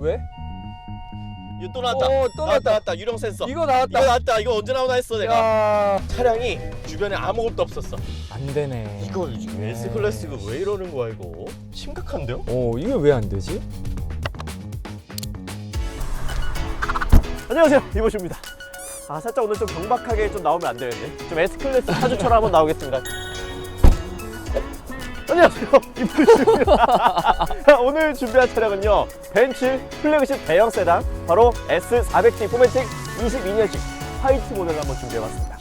왜? 이거 또 나왔다. 어, 또 나왔다. 나왔다. 유령 센서. 이거 이거 나왔다. 나왔다. 이거 언제 나오나 했어 내가. 야, 차량이 주변에 아무것도 없었어. 안 되네. 이거 S 클래스가 왜 이러는 거야 이거? 심각한데요? 어, 이게 왜 안 되지? 안녕하세요 이보시입니다. 아 살짝 오늘 좀 경박하게 좀 나오면 안 되는데 좀 S 클래스 차주처럼 한번 나오겠습니다. 안녕하세요 이보시입니다. 오늘 준비한 차량은요 벤츠 플래그십 대형 세단 바로 S400D 포매틱 22년식 화이트 모델을 한번 준비해봤습니다.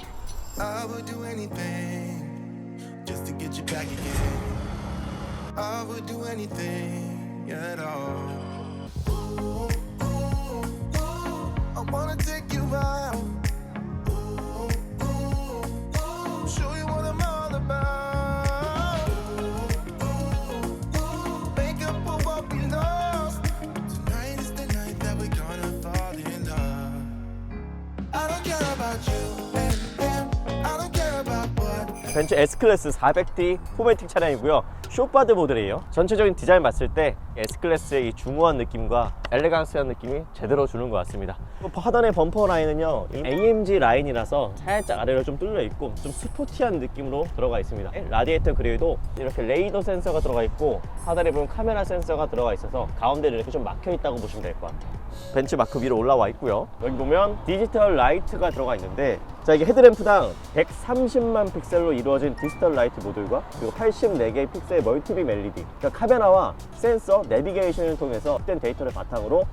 벤츠 S클래스 400D 포매틱 차량이고요. 쇼파드 모델이에요. 전체적인 디자인 봤을 때 S클래스의 이 중후한 느낌과 엘레강스한 느낌이 제대로 주는 것 같습니다. 하단의 범퍼 라인은요, 이 AMG 라인이라서 살짝 아래로 좀 뚫려 있고 좀 스포티한 느낌으로 들어가 있습니다. 라디에이터 그릴도 이렇게 레이더 센서가 들어가 있고 하단에 보면 카메라 센서가 들어가 있어서 가운데를 이렇게 좀 막혀 있다고 보시면 될 것 같아요. 벤츠 마크 위로 올라와 있고요. 여기 보면 디지털 라이트가 들어가 있는데 자 이게 헤드램프당 130만 픽셀로 이루어진 디지털 라이트 모듈과 그리고 84개의 픽셀의 멀티빔 LED 그러니까 카메라와 센서, 내비게이션을 통해서 된 데이터를 바탕으로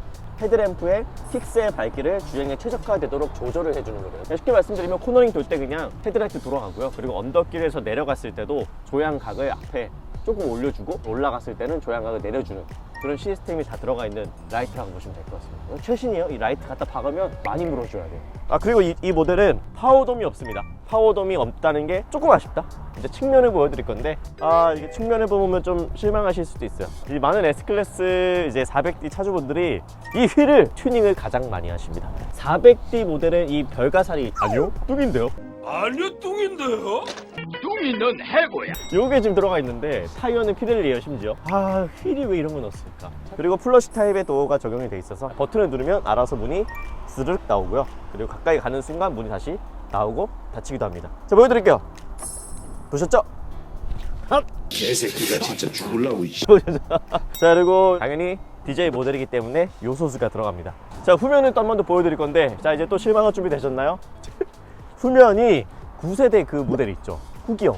헤드램프의 픽셀 밝기를 주행에 최적화되도록 조절을 해주는 거예요. 그러니까 쉽게 말씀드리면 코너링 돌 때 그냥 헤드라이트 돌아가고요. 그리고 언덕길에서 내려갔을 때도 조향각을 앞에 조금 올려주고 올라갔을 때는 조향각을 내려주는 그런 시스템이 다 들어가 있는 라이트라고 보시면 될 것 같습니다. 최신이에요. 이 라이트 갖다 박으면 많이 물어줘야 돼요. 아 그리고 이, 이 모델은 파워돔이 없습니다. 파워돔이 없다는 게 조금 아쉽다. 이제 측면을 보여드릴 건데 아 이게 측면을 보면 좀 실망하실 수도 있어요. 이 많은 S 클래스 이제 400D 차주분들이 이 휠을 튜닝을 가장 많이 하십니다. 400D 모델은 이 별가살이 아니요 뚝인데요. 아니요 뚱인데요? 뚱이 넌 해고야. 요게 지금 들어가 있는데 타이어는 피델리에요 심지어. 아 휠이 왜 이런 거 넣었을까? 그리고 플러시 타입의 도어가 적용이 돼 있어서 버튼을 누르면 알아서 문이 스르륵 나오고요. 그리고 가까이 가는 순간 문이 다시 나오고 닫히기도 합니다. 자 보여드릴게요. 보셨죠? 개새끼가 진짜 죽을라고? 자 그리고 당연히 DJ 모델이기 때문에 요소수가 들어갑니다. 자 후면을 또 한 번 더 보여드릴 건데 자 이제 또 실망할 준비 되셨나요? 후면이 9세대 그 모델 있죠? 후기형.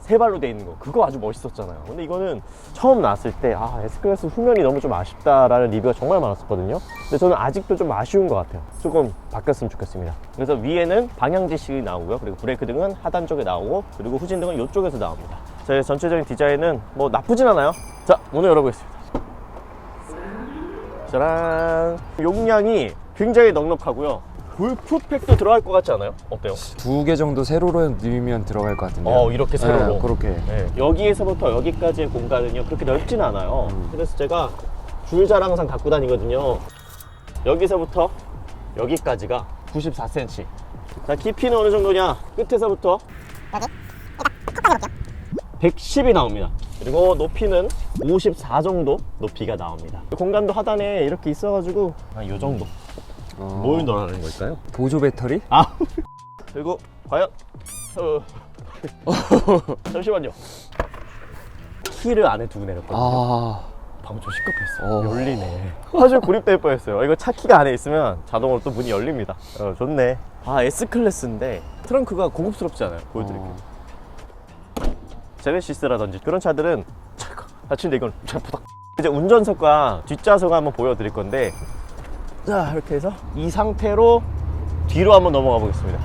세 발로 돼 있는 거. 그거 아주 멋있었잖아요. 근데 이거는 처음 나왔을 때 아 S클래스 후면이 너무 좀 아쉽다라는 리뷰가 정말 많았었거든요. 근데 저는 아직도 좀 아쉬운 것 같아요. 조금 바뀌었으면 좋겠습니다. 그래서 위에는 방향지식이 나오고요. 그리고 브레이크 등은 하단 쪽에 나오고 그리고 후진 등은 이쪽에서 나옵니다. 자 전체적인 디자인은 뭐 나쁘진 않아요. 자 문을 열어보겠습니다. 짜란! 용량이 굉장히 넉넉하고요 골프팩도 들어갈 것 같지 않아요? 어때요? 두 개 정도 세로로 넣으면 들어갈 것 같은데. 어 이렇게 세로로. 네, 그렇게. 네, 여기에서부터 여기까지의 공간은요 그렇게 넓진 않아요. 그래서 제가 줄자를 항상 갖고 다니거든요. 여기서부터 여기까지가 94cm 자 깊이는 어느 정도냐? 끝에서부터 110이 나옵니다. 그리고 높이는 54 정도 높이가 나옵니다. 공간도 하단에 이렇게 있어가지고 한이 정도 어, 뭘 넣으라는 걸까요? 보조 배터리? 아. 그리고 과연? 어. 잠시만요. 키를 안에 두고 내렸거든요. 아, 방금 좀 시급했어요. 어. 열리네. 사실 고립될 뻔했어요. 이거 차 키가 안에 있으면 자동으로 또 문이 열립니다. 어, 좋네. 아 S클래스인데 트렁크가 고급스럽지 않아요? 보여드릴게요. 어. 제네시스라든지 그런 차들은 잠깐 다친데 이건 잘 부탁 이제 운전석과 뒷좌석 한번 보여드릴 건데 자 이렇게 해서 이 상태로 뒤로 한번 넘어가 보겠습니다.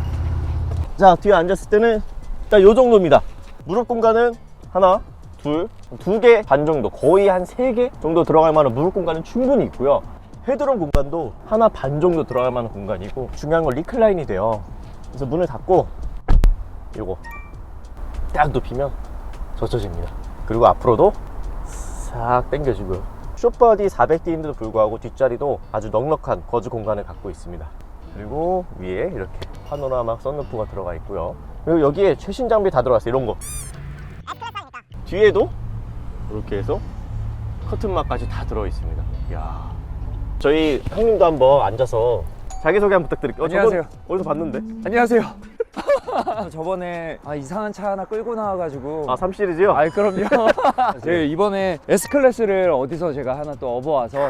자 뒤에 앉았을 때는 딱요 정도입니다. 무릎 공간은 하나 둘두 개 반 정도 거의 한 세 개 정도 들어갈 만한 무릎 공간은 충분히 있고요. 헤드룸 공간도 하나 반 정도 들어갈 만한 공간이고 중요한 건 리클라인이 돼요. 그래서 문을 닫고 요거 딱 눕히면 젖혀집니다. 그리고 앞으로도 싹 당겨지고요 쇼바디 400D인데도 불구하고 뒷자리도 아주 넉넉한 거즈 공간을 갖고 있습니다 그리고 위에 이렇게 파노라마 썬루프가 들어가 있고요 그리고 여기에 최신 장비 다 들어갔어요 이런 거 뒤에도 이렇게 해서 커튼막까지 다 들어 있습니다 이야 저희 형님도 한번 앉아서 자기소개 한번 부탁드릴게요. 어, 안녕하세요. 어디서 봤는데? 안녕하세요. 저번에 아, 이상한 차 하나 끌고 나와가지고 아, 3 시리즈요? 아이 그럼요. 제가 이번에 S 클래스를 어디서 제가 하나 또 업어와서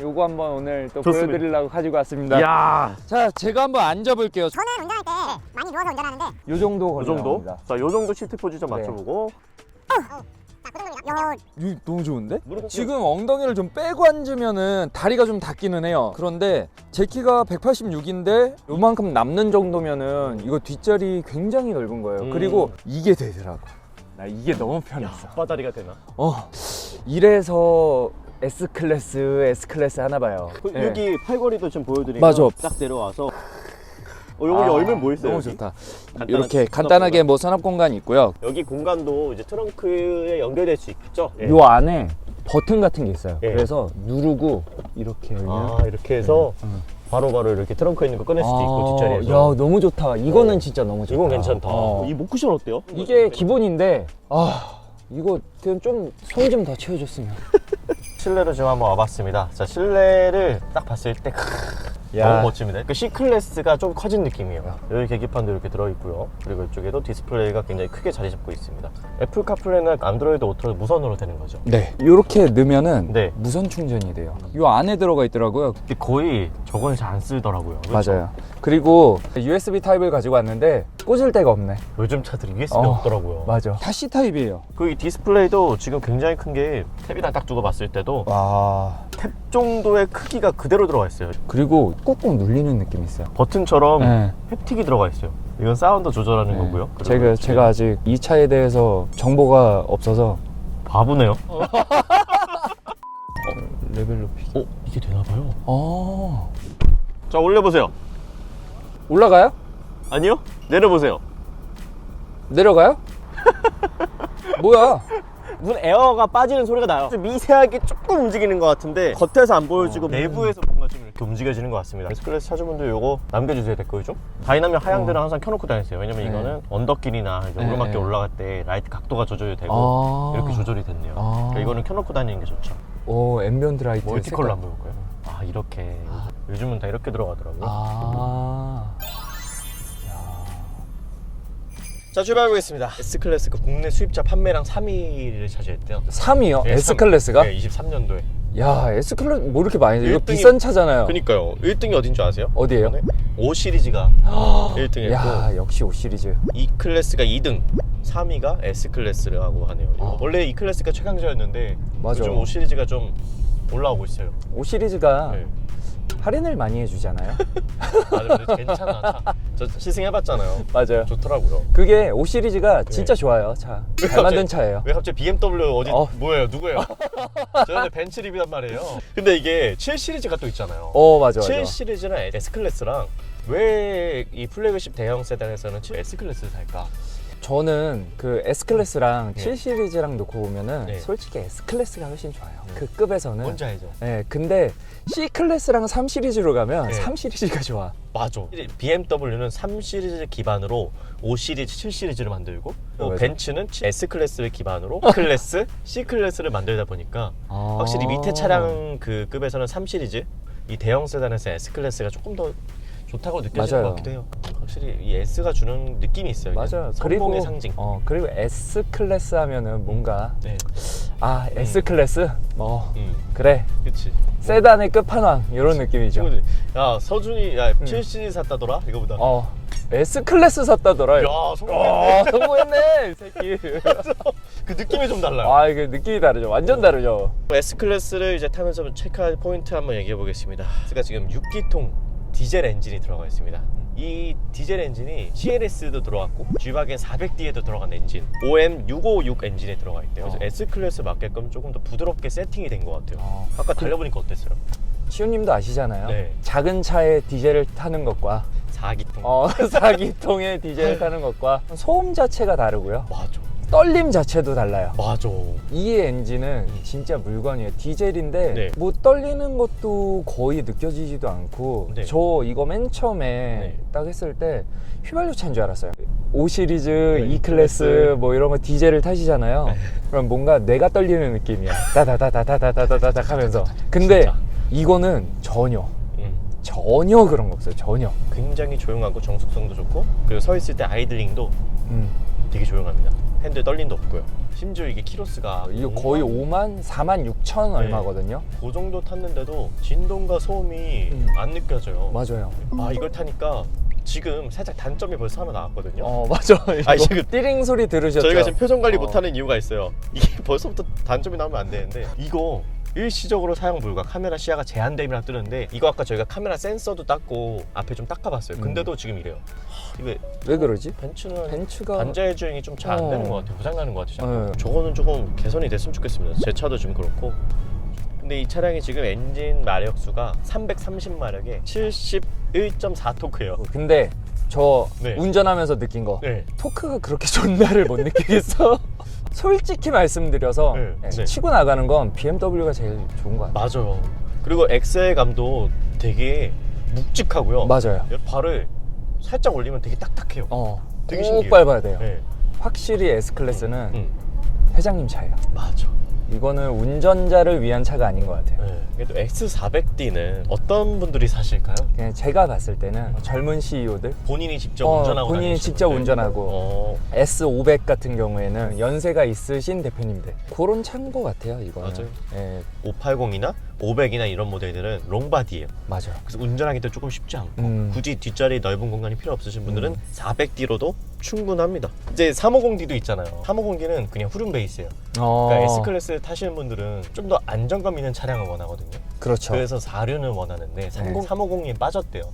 요거 한번 오늘 또 좋습니다. 보여드리려고 가지고 왔습니다. 이야, 자, 제가 한번 앉아볼게요. 저는 운전할 때 많이 누워서 운전하는데 요 정도 이 걸려 정도? 자, 요 정도 시트 포지션 네. 맞춰보고. 요이 너무 좋은데? 지금 엉덩이를 좀 빼고 앉으면은 다리가 좀 닿기는 해요. 그런데 제 키가 186인데 요만큼 남는 정도면은 이거 뒷자리 굉장히 넓은 거예요. 음. 그리고 이게 되더라고. 나 이게 너무 편했어. 바다리가 되나? 어. 이래서 S 클래스, S 클래스 하나 봐요. 그, 네. 여기 팔걸이도 좀 보여드리면 맞아. 딱 내려와서 어, 여기 아, 열면 뭐 있어요? 너무 여기? 좋다. 간단한 이렇게 수납 간단하게 공간. 뭐 수납 공간이 있고요. 여기 공간도 이제 트렁크에 연결될 수 있죠? 예. 요 안에 버튼 같은 게 있어요. 예. 그래서 누르고 이렇게 열면 아, 이렇게 해서 음. 바로바로 이렇게 트렁크에 있는 거 꺼낼 수도 있고 아, 뒷자리에서. 야, 너무 좋다. 이거는 어. 진짜 너무 좋다. 이건 괜찮다. 어. 이 목쿠션 어때요? 이게 기본인데 아 이거 그냥 좀 손 좀 더 채워줬으면. 실내로 지금 한번 와봤습니다. 자, 실내를 딱 봤을 때 크, 너무 멋집니다. 그 C 클래스가 좀 커진 느낌이에요. 여기 계기판도 이렇게 들어있고요. 그리고 이쪽에도 디스플레이가 굉장히 크게 자리 잡고 있습니다. 애플 카플레이는 안드로이드 오토로 무선으로 되는 거죠. 네. 이렇게 넣으면은 네. 무선 충전이 돼요. 요 안에 들어가 있더라고요. 근데 거의 저건 잘 안 쓰더라고요. 그렇죠? 맞아요. 그리고 USB 타입을 가지고 왔는데 꽂을 데가 없네. 요즘 차들이 USB 어, 없더라고요. 맞아. 다시 타입이에요. 그 이 디스플레이도 지금 굉장히 큰 게 탭이랑 딱 두고 봤을 때도 와. 탭 정도의 크기가 그대로 들어가 있어요. 그리고 꾹꾹 눌리는 느낌이 있어요. 버튼처럼 네. 햅틱이 들어가 있어요. 이건 사운드 조절하는 거고요. 그리고 제가 제가 아직 이 차에 대해서 정보가 없어서 바보네요. 레벨 높이. 어 이게 되나 봐요. 어. 자 올려보세요. 올라가요? 아니요? 내려보세요. 내려가요? 뭐야? 무슨 에어가 빠지는 소리가 나요. 좀 미세하게 조금 움직이는 것 같은데 겉에서 안 보여지고 내부에서 뭔가 좀 이렇게 움직여지는 것 같습니다. 에스클래스 차주분들 요거 남겨주세요 댓글 좀. 다이나믹 하향들은 항상 켜놓고 다니세요. 왜냐면 네. 이거는 언덕길이나 이제 네, 오르막길 네. 올라갈 때 라이트 각도가 조절이 되고 아. 이렇게 조절이 됐네요. 아. 그러니까 이거는 켜놓고 다니는 게 좋죠. 오, 앰비언트 라이트. 멀티컬러 색깔. 한번 볼까요? 아 이렇게 요즘은 다 이렇게 들어가더라고요. 아. 자 출발해보겠습니다. S클래스가 국내 수입차 판매량 3위를 차지했대요. 3이요? 네, S 삼- 클래스가? 네, 23년도에. 야, S 클래스 뭐 이렇게 많이 돼? 이거 일등이- 비싼 차잖아요. 그니까요. 1등이 어딘 줄 아세요? 어디예요? 이번에 5 시리즈가 1등 했고 야, 역시 5 시리즈. E 클래스가 2등, 3위가 S 클래스라고 하네요. 아. 원래 E 클래스가 최강자였는데 맞아. 요즘 5 시리즈가 좀 올라오고 있어요. 5 시리즈가 네. 할인을 많이 해주잖아요. 맞아, 근데 괜찮아. 차. 저 시승해봤잖아요. 맞아요. 좋더라고요. 그게 5 시리즈가 진짜 좋아요. 차. 왜 잘 만든 갑자기- 차예요. 왜 갑자기 BMW 어디 어. 뭐예요? 누구예요? 저는 벤츠 리뷰란 말이에요. 근데 이게 7 시리즈가 또 있잖아요. 어, 맞아, 맞아. 7 시리즈랑 S 클래스랑 왜 이 플래그십 대형 세단에서는 S 클래스를 살까? 저는 그 S 클래스랑 네. 7 시리즈랑 놓고 보면은 네. 솔직히 S 클래스가 훨씬 좋아요. 네. 그 급에서는. 뭔지 알죠? 네, 근데 C 클래스랑 3 시리즈로 가면 네. 3 시리즈가 좋아. 맞아. BMW는 3 시리즈 기반으로 5 시리즈, 7 시리즈를 만들고 또 맞아. 벤츠는 S 클래스를 기반으로 클래스, C 클래스를 만들다 보니까 아. 확실히 밑에 차량 그 급에서는 3 시리즈, 이 대형 세단에서 S 클래스가 조금 더 좋다고 느껴지는 맞아요. 것 같기도 해요. 확실히 이 S가 주는 느낌이 있어요. 그냥. 맞아요. 성공의 상징. 어 그리고 S 클래스 하면은 뭔가 네. 아 S 클래스 어 음. 그래 그치. 세단의 끝판왕 이런 느낌이죠. 친구들이 야 서준이 야 음. 7 시리즈 샀다더라 이거보다. 어 S 클래스 샀다더라. 야어 성공했네. 성공했네 이 새끼. 그 느낌이 좀 달라요. 아 이게 느낌이 다르죠. 완전 다르죠. S 클래스를 이제 타면서 체크할 포인트 한번 얘기해 보겠습니다. 제가 지금 6기통 디젤 엔진이 들어가 있습니다. 이 디젤 엔진이 CLS도 들어갔고 G바겐 400D에도 들어간 엔진 OM656 엔진에 들어가 있대요. 그래서 어. S 클래스 맞게끔 조금 더 부드럽게 세팅이 된 것 같아요. 어. 아까 달려보니까 어땠어요? 시우님도 아시잖아요. 네. 작은 차에 디젤을 타는 것과 4기통. 어, 사기통에 디젤 타는 것과 소음 자체가 다르고요. 맞아. 떨림 자체도 달라요. 맞아. 이 엔진은 진짜 물건이에요. 디젤인데 네. 뭐 떨리는 것도 거의 느껴지지도 않고 네. 저 이거 맨 처음에 네. 딱 했을 때 휘발유 차인 줄 알았어요. 5 시리즈, 네, E 클래스. 뭐 이런 거 디젤을 타시잖아요. 그럼 뭔가 내가 떨리는 느낌이야. 다다다다다다다다닥 하면서. 근데 진짜. 이거는 전혀 음. 전혀 그런 거 없어요. 전혀. 굉장히 조용하고 정숙성도 좋고 그리고 서 있을 때 아이들링도 음. 되게 조용합니다. 핸들 떨림도 없고요. 심지어 이게 키로스가 이거 거의 5만 4만 6천 얼마거든요. 그 정도 탔는데도 진동과 소음이 음. 안 느껴져요. 맞아요. 아 이걸 타니까 지금 살짝 단점이 벌써 하나 나왔거든요. 어 맞아. 이거 아, 지금 띠링 소리 들으셨죠? 저희가 지금 표정 관리 어. 못하는 이유가 있어요. 이게 벌써부터 단점이 나오면 안 되는데 이거 일시적으로 사용 불가 카메라 시야가 제한됨이라 뜨는데 이거 아까 저희가 카메라 센서도 닦고 앞에 좀 닦아봤어요. 음. 근데도 지금 이래요. 하, 이게 왜 그러지? 벤츠는 벤츠가 반자의 주행이 좀 잘안 어. 되는 것 같아요. 고장 나는 것 같아요. 네. 저거는 조금 개선이 됐으면 좋겠습니다. 제 차도 지금 그렇고. 근데 이 차량이 지금 엔진 마력 수가 330마력에 71.4 토크예요. 근데 저 네. 운전하면서 느낀 거 네. 토크가 그렇게 좋나를 못 느끼겠어. 솔직히 말씀드려서 네, 예, 네. 치고 나가는 건 BMW가 제일 좋은 것 같아요. 맞아요. 그리고 엑셀감도 되게 묵직하고요. 맞아요. 발을 살짝 올리면 되게 딱딱해요. 어, 되게 꼭 신기해요. 밟아야 돼요. 네. 확실히 S 클래스는 음, 회장님 차예요. 맞아. 이거는 운전자를 위한 차가 아닌 것 같아요. 네. 그래도 X400D는 어떤 분들이 사실까요? 그냥 제가 봤을 때는 젊은 CEO들 본인이 직접 어, 운전하고 본인이 다니시는 직접 분들? 운전하고 어, S500 같은 경우에는 연세가 있으신 대표님들 그런 차인 것 같아요. 이거는. 맞아요. 예, 580이나 500이나 이런 모델들은 롱바디예요. 맞아요. 그래서 운전하기도 조금 쉽지 않고 음. 굳이 뒷자리 넓은 공간이 필요 없으신 분들은 음. 400D로도 충분합니다. 이제 350D도 있잖아요. 350D는 그냥 후륜 베이스예요. 어, 그러니까 S 클래스 타시는 분들은 좀 더 안정감 있는 차량을 원하거든요. 그렇죠. 그래서 4륜을 원하는데 30, 350이 빠졌대요.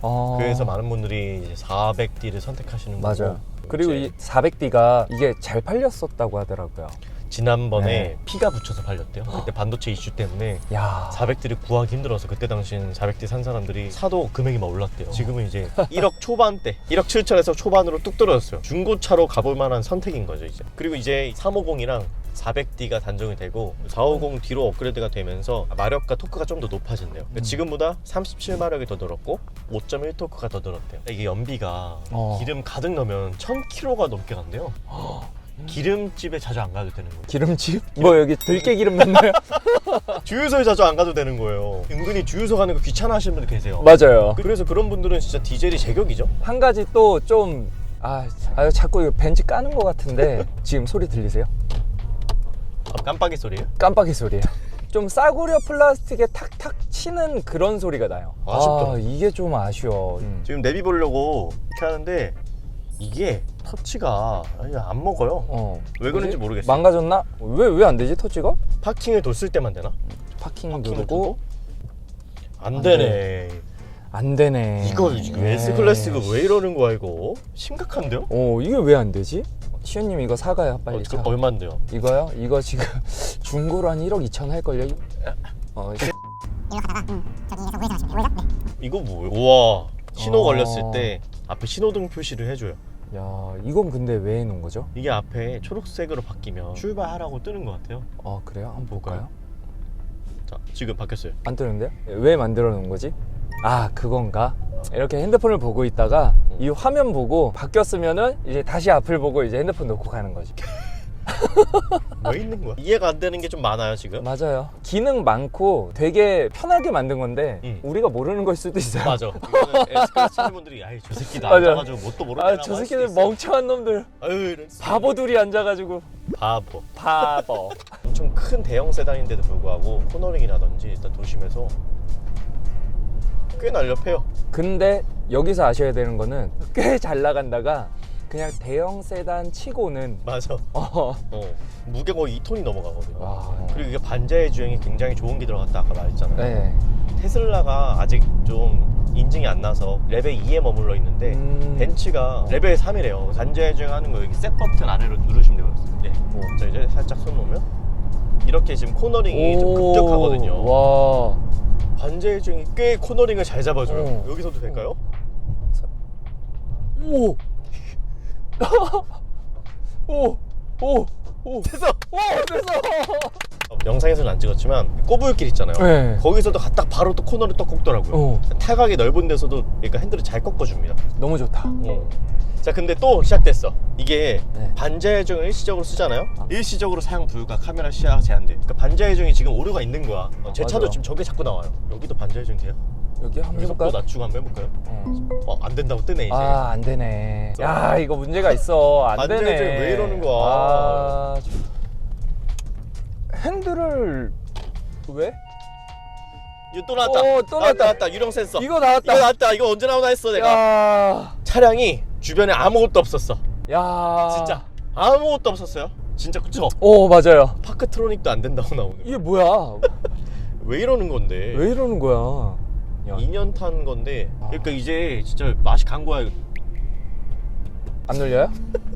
어, 그래서 많은 분들이 이제 400D를 선택하시는 거고. 맞아요. 그리고 이 400D가 이게 잘 팔렸었다고 하더라고요. 지난번에 네. 피가 붙여서 팔렸대요. 그때 반도체 이슈 때문에 야, 400D를 구하기 힘들어서 그때 당시엔 400D 산 사람들이 사도 금액이 막 올랐대요. 지금은 이제 1억 초반대, 1억 7천에서 초반으로 뚝 떨어졌어요. 중고차로 가볼 만한 선택인 거죠 이제. 그리고 이제 350이랑 400D가 단종이 되고 450 뒤로 업그레이드가 되면서 마력과 토크가 좀 더 높아진대요. 그러니까 음. 지금보다 37마력이 더 늘었고 5.1 토크가 더 늘었대요. 이게 연비가 어. 기름 가득 넣으면 1000km가 넘게 간대요. 기름집에 자주 안 가도 되는 거예요. 기름집? 뭐 여기 들깨 기름 넣나요? 주유소에 자주 안 가도 되는 거예요. 은근히 주유소 가는 거 귀찮아 하시는 분들 계세요. 맞아요. 그래서 그런 분들은 진짜 디젤이 제격이죠. 한 가지 또 좀 아, 아 자꾸 이거 벤치 까는 것 같은데 지금 소리 들리세요? 아, 깜빡이 소리예요? 깜빡이 소리예요. 좀 싸구려 플라스틱에 탁탁 치는 그런 소리가 나요. 아쉽다. 아, 이게 좀 아쉬워. 음. 지금 내비 보려고 이렇게 하는데 이게 터치가 아니, 안 먹어요. 어. 왜 그런지 뭐지? 모르겠어요. 망가졌나? 왜 왜 안 되지 터치가? 파킹을 뒀을 때만 되나? 파킹 파킹을 누르고? 안 안 되네. 안 되네. 이거 지금 네. S 클래스가 왜 이러는 거야 이거? 심각한데요? 어 이게 왜 안 되지? 시현님 이거 사가요 빨리 어, 사. 그 얼마인데요? 이거요? 이거 지금 중고로 한 1억 2천 할 걸요? 어, 이- 이리로 가다가 음, 저기 에서 우회전하시면 돼요. 우회전? 네. 이거 뭐예요? 우와 신호 어. 걸렸을 때 앞에 신호등 표시를 해줘요. 야 이건 근데 왜 해놓은 거죠? 이게 앞에 초록색으로 바뀌면 출발하라고 뜨는 것 같아요. 아 그래요? 한번 볼까요? 자 지금 바뀌었어요. 안 뜨는데요? 왜 만들어 놓은 거지? 아 그건가? 이렇게 핸드폰을 보고 있다가 이 화면 보고 바뀌었으면은 이제 다시 앞을 보고 이제 핸드폰 놓고 가는 거지. 왜 있는 거야? 이해가 안 되는 게 좀 많아요 지금. 맞아요. 기능 많고 되게 편하게 만든 건데 음. 우리가 모르는 걸 수도 있어요. 맞아. 이거는 S 클래스 분들이 아이 저 새끼 나 맞아. 앉아가지고 뭣도 모르는 아저 새끼들 멍청한 놈들 아유 이런 바보들이 앉아가지고 바보. 바보. 엄청 큰 대형 세단인데도 불구하고 코너링이라든지 일단 도심에서 꽤 날렵해요. 근데 여기서 아셔야 되는 거는 꽤 잘 나간다가 그냥 대형 세단 치고는 맞아. 어. 어. 무게 거의 2톤이 넘어가거든요. 와. 그리고 이게 반자의 주행이 굉장히 좋은 게 들어갔다 아까 말했잖아요. 네. 테슬라가 아직 좀 인증이 안 나서 레벨 2에 머물러 있는데 음. 벤츠가 레벨 3이래요. 반자의 주행하는 거 여기 셋 버튼 아래로 누르시면 되거든요. 네. 오. 자 이제 살짝 손 놓으면 이렇게 지금 코너링이 좀 급격하거든요. 와. 반자의 주행이 꽤 코너링을 잘 잡아줘요. 어. 여기서도 될까요? 오. 오. 오. 오. 됐어. 오, 됐어. 영상에서는 안 찍었지만 꼬불길 있잖아요. 네. 거기서도 갔다 바로 또 코너를 또 꺾더라고요. 어. 타각이 넓은 데서도 그러니까 핸들을 잘 꺾어줍니다. 너무 좋다. 어. 자 근데 또 시작됐어. 이게 네. 반자회전을 일시적으로 쓰잖아요. 일시적으로 사용 불가 카메라 시야가 제한돼. 그러니까 반자회전이 지금 오류가 있는 거야. 어, 제 차도 맞아요. 지금 저게 자꾸 나와요. 여기도 반자회전 돼요? 여기 한번 속도 해볼까요? 낮추고 한번 해볼까요? 어. 어, 안 된다고 뜨네 이제. 아, 안 되네. 야, 이거 문제가 있어. 안 안 되네. 왜 이러는 거야? 아, 참. 핸들을 왜? 이거 또 나왔다. 어, 또 나왔다. 나왔다. 유령 센서. 이거 나왔다. 이거 나왔다. 이거 언제 나오나 했어 내가. 야, 차량이 주변에 아무것도 없었어. 야, 진짜 아무것도 없었어요. 진짜 그쵸? 오, 맞아요. 파크트로닉도 안 된다고 나오는. 이게 뭐야? 왜 이러는 건데? 왜 이러는 거야? 야, 2년 탄 건데. 아. 그러니까 이제 진짜 맛이 간 거야. 안 눌려요?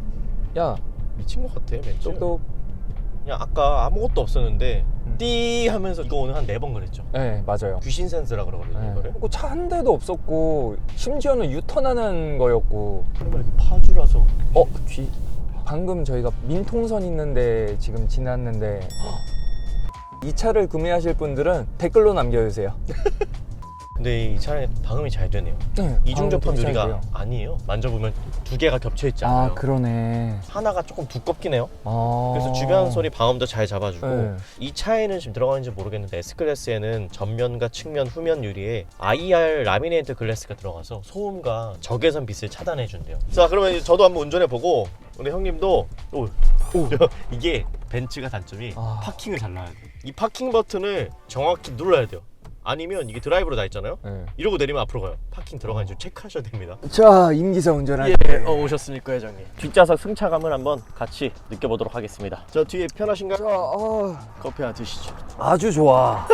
야, 미친 것 같아 맨 처음. 똑똑. 그냥 아까 아무것도 없었는데 음. 띠 하면서 이거 오늘 한 네 번 그랬죠. 네, 맞아요. 귀신 센스라 그러거든요 네. 이거를. 차 한 대도 없었고 심지어는 유턴하는 거였고 설마 이게 파주라서 어? 뒤 방금 저희가 민통선 있는데 지금 지났는데 이 차를 구매하실 분들은 댓글로 남겨주세요 근데 이 차량에 방음이 잘 되네요. 네, 이중접합 잘 유리가 돼요. 아니에요. 만져보면 두 개가 겹쳐 있지 않아요. 아 그러네 하나가 조금 두껍긴 해요. 아 그래서 주변 소리 방음도 잘 잡아주고 네. 이 차에는 지금 들어가는지 모르겠는데 S클래스에는 전면과 측면, 후면 유리에 IR 라미네이트 글래스가 들어가서 소음과 적외선 빛을 차단해 준대요. 자 그러면 이제 저도 한번 운전해 보고 우리 형님도 오, 오. 이게 벤츠가 단점이 아. 파킹을 잘 놔야 돼. 이 파킹 버튼을 정확히 눌러야 돼요. 아니면 이게 드라이브로 나 있잖아요. 네. 이러고 내리면 앞으로 가요. 파킹 들어가는지 좀 체크하셔야 됩니다. 자 임기사 운전할 예, 때 어, 오셨습니까, 회장님? 뒷좌석 승차감을 한번 같이 느껴보도록 하겠습니다. 저 뒤에 편하신가요? 자, 아, 커피 하나 드시죠. 아주 좋아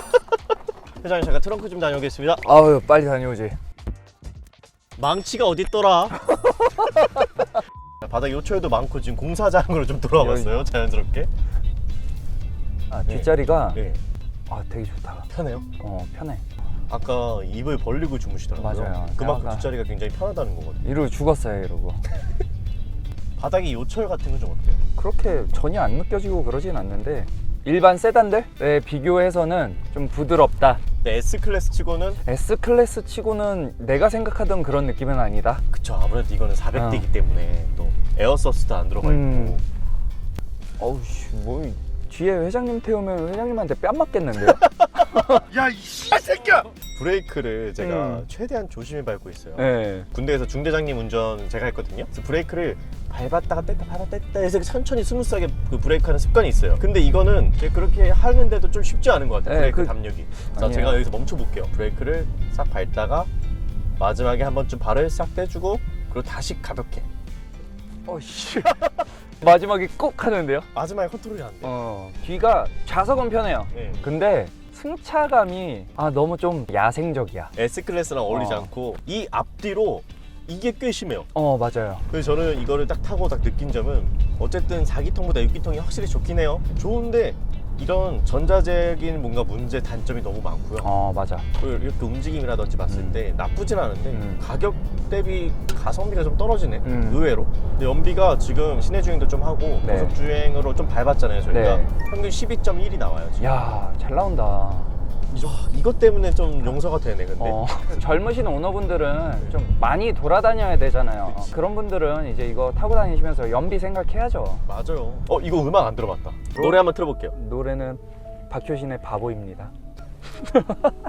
회장님 잠깐 트렁크 좀 다녀오겠습니다. 아유 빨리 다녀오지 망치가 어딨더라? 바닥 요철도 많고 지금 공사장으로 좀 돌아왔어요, 자연스럽게. 아 뒷자리가 네. 아 되게 좋다 편해요. 어 편해 아까 입을 벌리고 주무시더라고요. 맞아요. 그만큼 약간- 뒷자리가 굉장히 편하다는 거거든요. 이러고 죽었어요 이러고 바닥이 요철 같은 건 좀 어때요? 그렇게 전혀 안 느껴지고 그러진 않는데 일반 세단들에 비교해서는 좀 부드럽다 근데 S 클래스 치고는 S 클래스 치고는 내가 생각하던 그런 느낌은 아니다 그쵸 아무래도 이거는 400대이기 어. 때문에 또 에어서스도 안 들어가 있고 음. 어우 씨 뭐 뒤에 회장님 태우면 회장님한테 뺨 맞겠는데요? 브레이크를 제가 음. 최대한 조심히 밟고 있어요. 네. 군대에서 중대장님 운전 제가 했거든요. 그래서 브레이크를 밟았다가 뺐다 밟았다 뺐다 해서 천천히 스무스하게 그 브레이크하는 습관이 있어요. 근데 이거는 제가 그렇게 하는데도 좀 쉽지 않은 것 같아요. 네, 브레이크 그- 담력이. 자, 아니에요. 제가 여기서 멈춰 볼게요. 브레이크를 싹 밟다가 마지막에 한 번쯤 발을 싹 떼주고 그리고 다시 가볍게. 어씨 마지막에 꼭 하는데요? 마지막에 컨트롤이 안 돼. 어 뒤가 좌석은 편해요 네. 근데 승차감이 아 너무 좀 야생적이야 S 클래스랑 어울리지 어. 않고 이 앞뒤로 이게 꽤 심해요. 어 맞아요 그래서 저는 이거를 딱 타고 딱 느낀 점은 어쨌든 4기통보다 6기통이 확실히 좋긴 해요. 좋은데 이런 전자적인 뭔가 문제 단점이 너무 많고요. 어 맞아 그리고 이렇게 움직임이라든지 봤을 음. 때 나쁘진 않은데 음. 가격 대비 가성비가 좀 떨어지네. 음. 의외로. 근데 연비가 지금 시내 주행도 좀 하고 네. 고속 주행으로 좀 밟았잖아요. 저희가 네. 평균 12.1이 나와요. 지금. 야 잘 나온다 이 정- 이것 때문에 좀 용서가 되네. 근데 어, 젊으신 오너분들은 좀 많이 돌아다녀야 되잖아요. 그런 분들은 이제 이거 타고 다니시면서 연비 생각해야죠. 맞아요. 어 이거 음악 안 들어봤다. 노래 한번 틀어볼게요. 노래는 박효신의 바보입니다.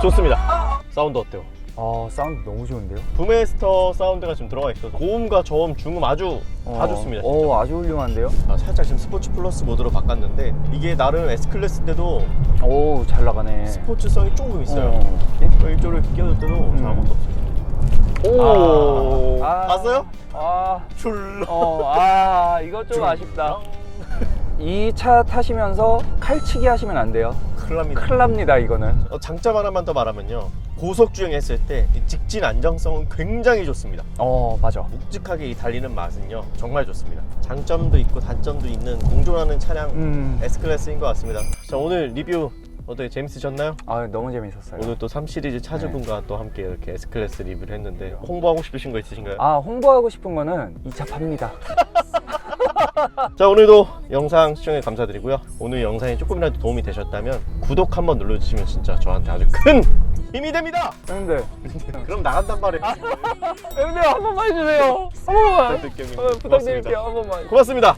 좋습니다. 사운드 어때요? 아 사운드 너무 좋은데요? 부메스터 사운드가 지금 들어가 있어서 고음과 저음, 중음 아주 다 좋습니다. 진짜. 어 아주 훌륭한데요? 아, 살짝 지금 스포츠 플러스 모드로 바꿨는데 이게 나름 S 클래스인데도 오 잘 나가네. 스포츠성이 조금 있어요. 어. 예? 이쪽을 끼워줄 때도 음. 저 아무것도 없어요. 오. 아, 봤어요? 아, 출. 어, 아 이거 좀 아쉽다. 이 차 타시면서 칼치기 하시면 안 돼요. 큰일 납니다. 큰일 납니다 이거는. 어, 장점 하나만 더 말하면요. 고속 주행했을 때이 직진 안정성은 굉장히 좋습니다. 어 맞아. 묵직하게 이 달리는 맛은요 정말 좋습니다. 장점도 있고 단점도 있는 공존하는 차량 음. S 클래스인 것 같습니다. 자 오늘 리뷰 어떻게 재밌으셨나요? 아 너무 재밌었어요. 오늘 또 3 시리즈 차주분과 또 함께 이렇게 S클래스 리뷰를 했는데 홍보하고 싶으신 거 있으신가요? 아 홍보하고 싶은 거는 이 차 팝니다. 자 오늘도 영상 시청해 감사드리고요. 오늘 영상이 조금이라도 도움이 되셨다면 구독 한번 눌러주시면 진짜 저한테 아주 큰 힘이 됩니다. 형님들, 그럼 나간단 말이에요. 형님들 한 번만 해주세요. 한 번만. 부탁드릴게요 어, 부탁드릴게요. 한 번만. 고맙습니다